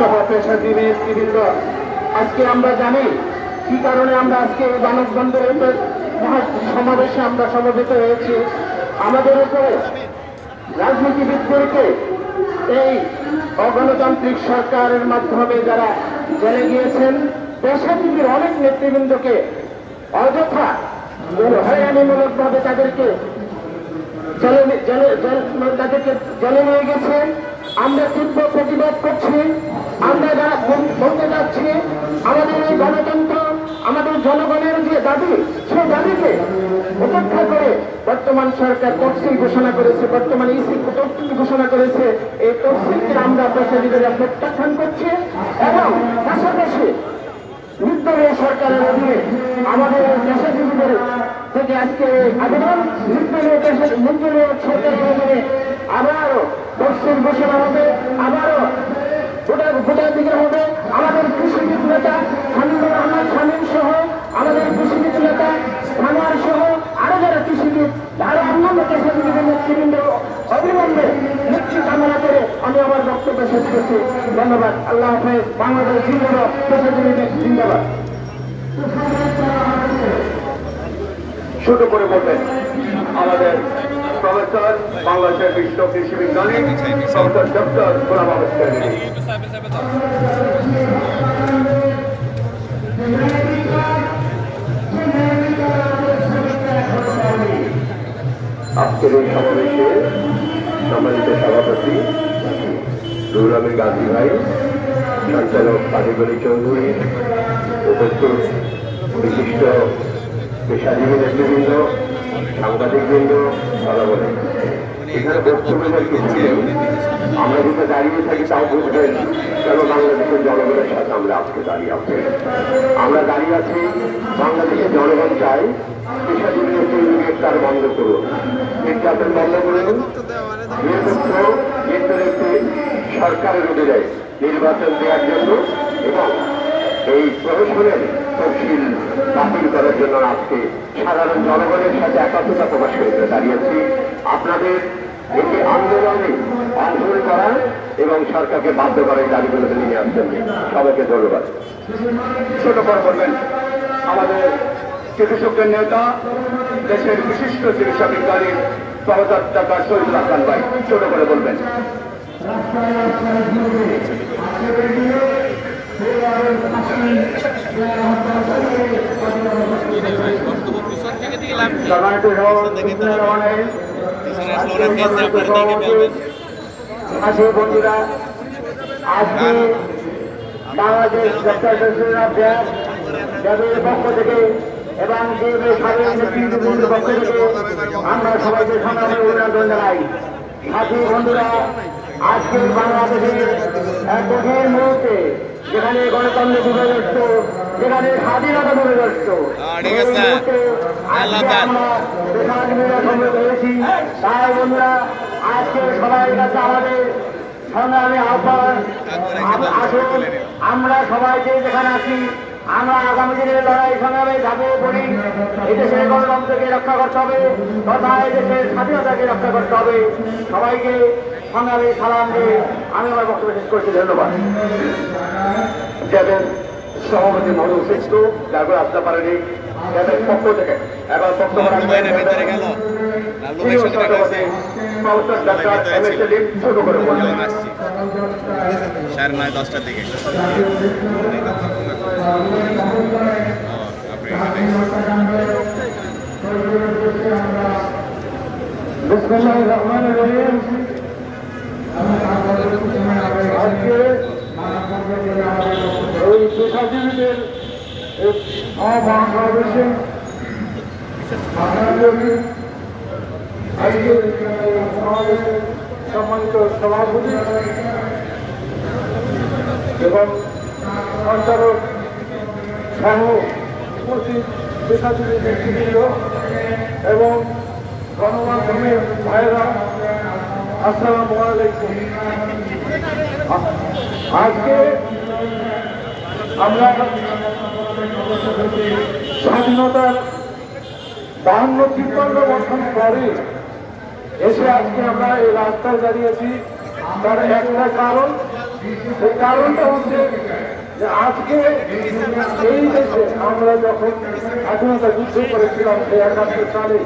সহ পেশাজীবী নেতৃবৃন্দ আজকে আমরা জানি কি কারণে আমরা আজকে এই মানববন্ধনের মহা সমাবেশে আমরা সমবেত হয়েছি। আমাদের উপরে রাজনীতিবিদদেরকে এই অগণতান্ত্রিক সরকারের মাধ্যমে যারা জেলে গিয়েছেন পেশাজীবীর অনেক নেতৃবৃন্দকে অযথা হয়রানিমূলক ভাবে তাদেরকে জেলে- তাদেরকে জেলে নিয়ে গেছেন। আমরা তীব্র প্রতিবাদ করছি। আমরা যারা বলতে যাচ্ছি, আমাদের এই গণতন্ত্র, আমাদের জনগণের যে দাবি, সেই দাবিকে উপেক্ষা করে বর্তমান সরকার তফসিল ঘোষণা করেছে, বর্তমান ইসি তফসিল ঘোষণা করেছে। এই তফসিলকে আমরা পেশাজীবীরা প্রত্যাখ্যান করছি এবং পাশাপাশি নির্দলীয় সরকারের অধীনে আমাদের পেশাজীবীদের থেকে আজকে আবেদন, নির্দলীয় পেশা নির্দলীয় সরকারের অধীনে আবারও তফসিল ঘোষণা হবে, আবারও গোটা ভোটার ভোটাধিকার হবে। আমাদের কৃষিবিদ নেতা হামিদুর রহমান শামীম সহ, আমাদের কৃষিবিদ নেতা সানোয়ার সহ, আরও যারা কৃষিবিদ আরও অন্যান্য পেশাজীবীদের নেতৃবৃন্দ অবিলম্বে মুক্তি কামনা করে আমি আমার বক্তব্য শেষ করছি। ধন্যবাদ। আল্লাহ হাফেজ। বাংলাদেশ জিন্দাবাদ পেশাজীবী জিন্দাবাদ। ছোট করে বলবেন, আমাদের প্রফেসর বাংলাদেশের বিশ্ব কৃষি বিজ্ঞানী প্রফেসর ডক্টর গোলাম আহমেদ আজকের এই সমাবেশে সম্মানিত সভাপতি আমির গান্ধী ভাই, সঞ্চালক কাজীগলি চৌধুরী, উপস্থিত বিশিষ্ট পেশাজীবী নেতৃবৃন্দ সাংবাদিকবৃন্দ আমরা যদি দাঁড়িয়ে থাকি তাও বুঝবেন কেন বাংলাদেশের জনগণের সাথে আমরা আজকে দাঁড়িয়ে আছি? আমরা দাঁড়িয়ে আছি, বাংলাদেশের জনগণ চাই পেশাজীবী নেতৃবৃন্দ বন্ধ করুন নির্যাতন বন্ধ করুন সরকারের অধীনে নির্বাচন দেওয়ার জন্য এবং এই প্রহসনের তফসিল বাতিল করার জন্য আজকে সাধারণ জনগণের সাথে একাত্মতা প্রকাশ করতে দাঁড়িয়েছি। আপনাদের একটি আন্দোলনে অংশগ্রহণ করার এবং সরকারকে বাধ্য করার এই দাবিগুলোকে নিয়ে আসছেন সবাইকে ধন্যবাদ। ছোট করে বলবেন, আমাদের চিকিৎসকের নেতা, দেশের বিশিষ্ট চিকিৎসা বিজ্ঞানী প্রফেসর ডাক্তার শহীদুল হাসান ভাই, ছোট করে বলবেন। বন্ধুরা আজকে বাংলাদেশ ডক্টর ব্যাস যাদের পক্ষ থেকে এবং সাধারণ নেতৃত্বের পক্ষ থেকে আমরা সবাইকে সংগ্রামে অভিনন্দন জানাই সাথী বন্ধুরা আজকের বাংলাদেশের এক কঠিন মুহূর্তে যেখানে গণতন্ত্র বিপর্যস্ত যেখানে স্বাধীনতা পেশাজীবীরা সমবেত হয়েছি তাই বন্ধুরা আজকে সবাই কাছে আমাদের সংগ্রামে আহ্বান। আসুন আমরা সবাই যে যেখানে আছি আমরা আগামী দিনের লড়াই সংগ্রামে ঝাঁপিয়ে পড়ি এই দেশের গণতন্ত্রকে রক্ষা করতে হবে, তথা এই দেশের স্বাধীনতাকে রক্ষা করতে হবে। সবাইকে সংগ্রামে সালাম দিয়ে আমি আমার বক্তব্য শেষ করছি, ধন্যবাদ। যাদের সভাপতি মহোদয় শ্রেষ্ঠ যারপর আসতে পারেনি, যাদের পক্ষ থেকে এবার রাখবেন সাড়ে নয় দশটার দিকে। আজকে এই পেশাজীবীদের এই আপনাদের সমাবেশে সম্মানিত সভাপতি এবং সঞ্চালক সহ উপস্থিত পেশাজীবী নেতৃবৃন্দ এবং গণমাধ্যমের ভাইরা আসসালামু আলাইকুম। আজকে আমরা স্বাধীনতার বাহান্ন তিপ্পান্ন বছর পরে এসে আজকে আমরা এই রাস্তায় দাঁড়িয়েছি। তার একটা কারণ, সেই কারণটা হচ্ছে যে আজকে এই দেশে আমরা যখন স্বাধীনতা যুদ্ধ করেছিলাম সেই একাত্তর সালে,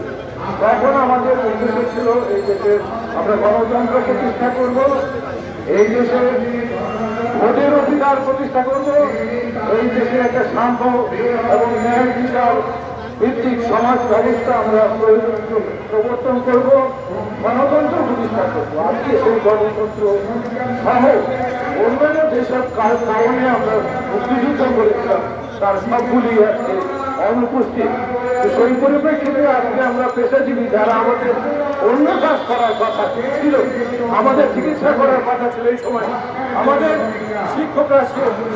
তখন আমাদের উদ্দেশ্য ছিল এই দেশে আমরা গণতন্ত্র প্রতিষ্ঠা করব, এই দেশে ভোটের অধিকার প্রতিষ্ঠা করব, এই দেশে একটা শান্ত এবং ন্যায় বিচার ভিত্তিক সমাজ ব্যবস্থা আমরা প্রবর্তন করব। গণতন্ত্র প্রতিষ্ঠা করব আজকে সেই গণতন্ত্র সহ অন্যান্য যেসব কার- কারণে আমরা মুক্তিযুদ্ধ করেছিলাম, তার সবগুলি আজকে অনুপস্থিত। সেই পরিপ্রেক্ষিতে আজকে আমরা পেশাজীবী যারা আমাদের অন্য কাজ করার কথা ছিল, আমাদের চিকিৎসা করার কথা ছিল এই সময়, আমাদের শিক্ষকরা,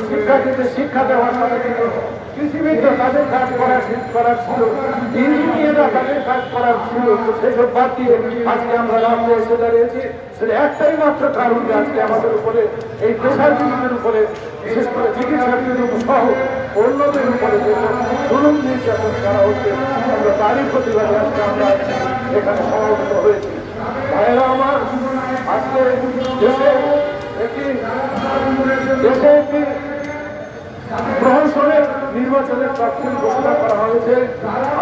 শিক্ষার্থীদের শিক্ষা দেওয়ার কথা ছিল কৃষিবিদ তাদের কাজ করার করার ছিল, ইঞ্জিনিয়াররা তাদের কাজ করার ছিল সেসব বাদ দিয়ে আজকে আমরা রাস্তায় এসে দাঁড়িয়েছি। সেটা একটাই মাত্র কারণ আজকে আমাদের উপরে এই পেশাজীবীদের উপরে, বিশেষ করে চিকিৎসাবিদের সহ অন্যদের উপরে নির্যাতন করা হচ্ছে আমরা তারই প্রতিবাদে আজকে আমরা এখানে সমাবেত হয়েছি। ভাইয়েরা আমার, আজকে দেশে একটি দেশে একটি প্রহসনের নির্বাচনের তফসিল ঘোষণা করা হয়েছে।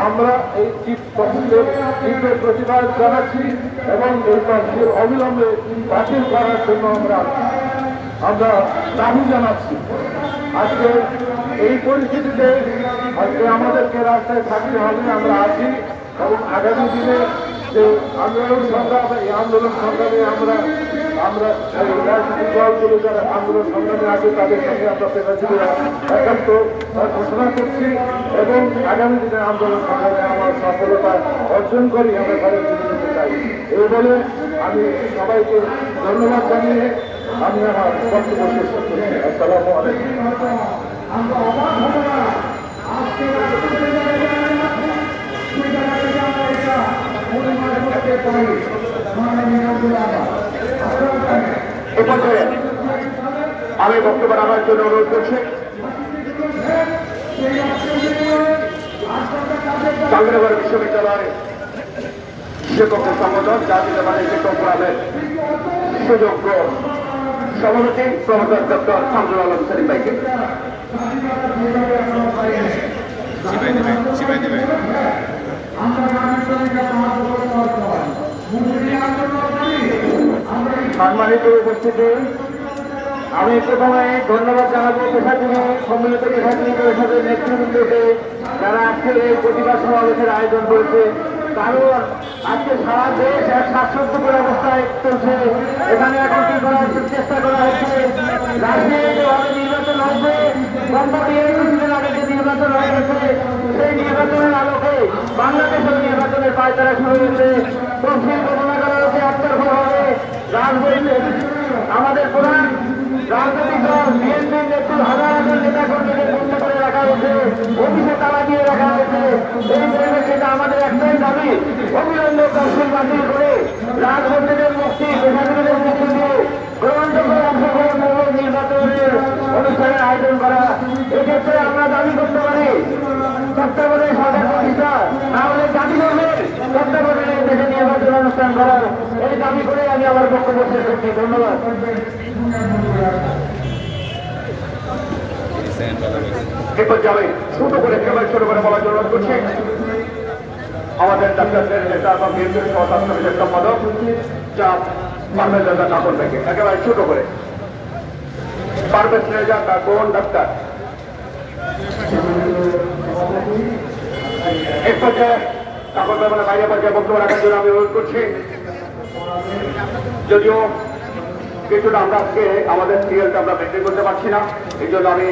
আমরা এই চিফ তফসিলের প্রতিবাদ জানাচ্ছি এবং এই তফসিল অবিলম্বে বাতিল করার জন্য আমরা আমরা দাবি জানাচ্ছি। আজকে এই পরিস্থিতিতে আজকে আমাদেরকে রাস্তায় থাকতে হবে, আমরা আছি এবং আগামী দিনে যে আন্দোলন সংগ্রাম, এই আন্দোলন সংগ্রামে আমরা আমরা আন্দোলন তাদের আমরা ঘোষণা করছি এবং আগামী দিনের আন্দোলন আমার সফলতা অর্জন আমি সবাইকে ধন্যবাদ জানিয়ে আমি আমার আমি বক্তব্য রাখার জন্য অনুরোধ করছি। চান্দ্রগড় বিশ্ববিদ্যালয় শিক্ষকের সংগঠন জাতীয় বাণিজ্য ফোরামের সুযোগ্য সভাপতি প্রফেসর ডক্টর শামসুল আলম সেলিম ভাইকে। সম্মানিত উপস্থিতি, আমি প্রথমে ধন্যবাদ জানাব পেশাজীবী সম্মিলিত পেশাজীবী পরিষদের নেতৃবৃন্দকে যারা আজকে এই প্রতিবাদ সমাবেশের আয়োজন করেছে। কারণ আজকে সারা দেশ এক শ্বাসরুদ্ধকর অবস্থায় চলছে। এখানে এখন চেষ্টা করা হচ্ছে। রাজনীতি নির্বাচন হয়েছে এই কিছুদিন সেই নির্বাচনের বাংলাদেশের নির্বাচনের পায়তারা শুরু হয়েছে তফসিল আমাদের প্রধান রাজনৈতিক দল বিএনপির নেতৃত্ব করে রাখা হয়েছে অফিসে তালা দিয়ে রাখা হয়েছে এই আমাদের একটাই দাবি অবিলম্বে তফসিল বাতিল করে রাজমন্ত্রীদের মুক্তি পেশাজীবীদের মুক্তি দিয়ে গ্রহণযোগ্য নির্বাচনের অনুষ্ঠানের আয়োজন করা। এক্ষেত্রে আমরা দাবি করতে পারি তত্ত্বাবধায়ক সরকার প্রতিষ্ঠা। না হলে দাবি করবেন তত্ত্বাবধানে দেশে নির্বাচন অনুষ্ঠান করার। এই দাবি করে আমি আমার বক্তব্য শেষ করছি। ধন্যবাদ। সেকেন্ড কথা বলছি এ পর্যায়ে ছোট করে ছোট করে বলার জন্য করছি। আমাদের ডাক্তারদের নেতা এবং বিএনপির সম্পাদক, যা একেবারে ছোট করে। পারভেজ রেজা তার ডাক্তার। এক পর্যায়ে ঠাকুর ব্যাপারে বাইরে পর্যায়ে বক্তব্য রাখার জন্য আমি অনুরোধ করছি। যদিও কিছুটা আমরা আজকে আমাদের সিরিয়ালটা আমরা মেনটেন করতে পারছি না, এই জন্য আমি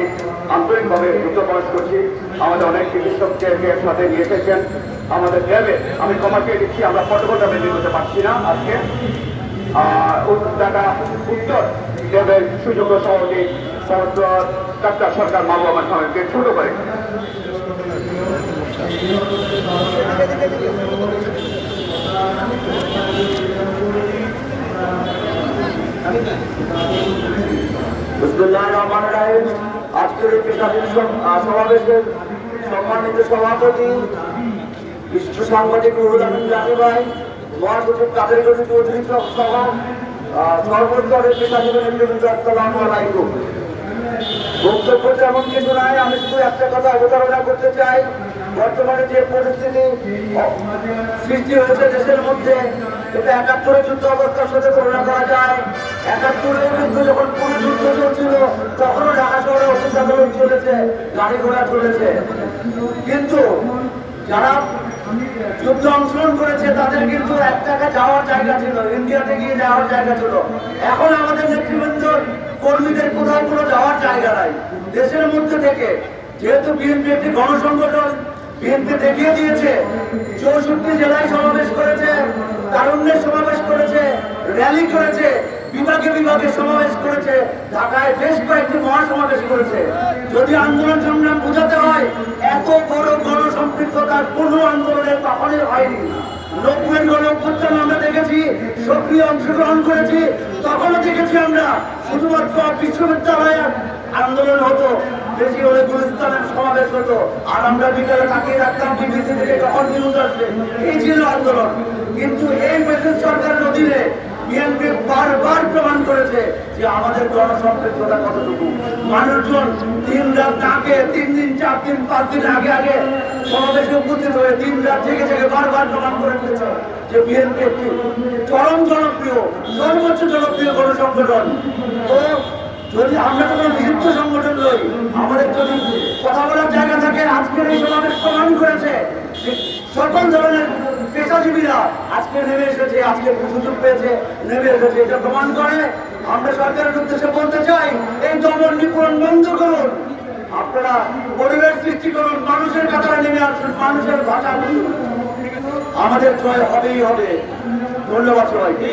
আন্তরিকভাবে দুঃখ প্রকাশ করছি। আমাদের অনেক চিকিৎসককে সাথে নিয়ে এসেছেন। আমাদের ল্যাবে আমি কমার্সিয়ে দিচ্ছি আমরা প্রটোকলটা মেনটেন করতে পারছি না আজকে। আর উত্তর। ল্যাবের সুযোগ্য সভাপতি ডাক্তার সরকার মামু আমার সবাইকে ছোট করে। সম্মানিত সভাপতি বিশ্ব সাংবাদিক রুহুল জানি ভাই মহাসচিব কাদের চৌধুরী আহ, সর্বস্তরের আসসালামু আলাইকুম বক্তব্য তেমন কিছু নাই, আমি শুধু একটা কথা অবতারণা করতে চাই। বর্তমানে যে পরিস্থিতি সৃষ্টি হয়েছে দেশের মধ্যে, এটা একাত্তরের যুদ্ধ অবস্থার সাথে তুলনা করা যায়। একাত্তরের যুদ্ধ যখন পুরো যুদ্ধ চলছিল, তখনও ঢাকা শহরে অফিস আদালত চলেছে, গাড়ি ঘোড়া চলেছে। কিন্তু যারা অংশগ্রহণ করেছে, তাদের কিন্তু এক যাওয়ার জায়গা ছিল, ইন্ডিয়াতে গিয়ে যাওয়ার জায়গা ছিল। এখন আমাদের নেতৃবৃন্দ কর্মীদের কোথাও কোনো যাওয়ার জায়গা নাই। দেশের মধ্যে থেকে, যেহেতু বিএনপি একটি গণসংগঠন, বিএনপি দেখিয়ে দিয়েছে, চৌষট্টি জেলায় সমাবেশ করেছে, তারুণ্যের সমাবেশ করেছে, র্যালি করেছে, বিভাগে বিভাগে সমাবেশ করেছে, ঢাকায় বেশ কয়েকটি মহাসমাবেশ করেছে। যদি আন্দোলন সংগ্রাম বোঝাতে হয়, এত গণসম্পৃক্ততার কোনো আন্দোলনের কখনই হয়নি নব্বই গণ অভ্যুত্থান আমরা দেখেছি, সক্রিয় অংশগ্রহণ করেছি, তখনও দেখেছি আমরা শুধুমাত্র বিশ্ববিদ্যালয়ে আন্দোলন হতো, বেশি হলে গুলিস্তানের সমাবেশ হতো। আর আমরা বিকালে তাকিয়ে রাখতাম বিবিসি থেকে কখন নিউজ আসবে। এই ছিল আন্দোলন। কিন্তু এই মেসেজ সরকারের অধীনে বিএনপি বারবার প্রমাণ করেছে যে আমাদের গণসম্পৃক্ততা কতটুকু। মানুষজন দিন রাত ডাকে, তিন দিন, চার দিন, পাঁচ দিন আগে আগে সমাবেশে উপস্থিত হয়ে দিন রাত থেকে থেকে বারবার প্রমাণ করে দিয়েছে যে বিএনপি একটি চরম জনপ্রিয়, সর্বোচ্চ জনপ্রিয় গণসংগঠন। তো যদি আমরা কোনো বিরুদ্ধ সংগঠন নই, আমাদের যদি কথা বলার জায়গা থাকে আজকের এই সমাবেশ প্রমাণ করেছে যে সকল ধরনের পেশাজীবীরা আজকে নেমে এসেছে, আজকে সুযোগ পেয়েছে, নেমে এসেছে, এটা প্রমাণ করে আমরা সরকারের উদ্দেশ্যে বলতে চাই, এই দমন নিপূরণ বন্ধ করুন। আপনারা পরিবেশ সৃষ্টি করুন, মানুষের কাতারে নেমে আসুন, মানুষের ভাষা আমাদের জয় হবেই হবে। ধন্যবাদ সবাইকে।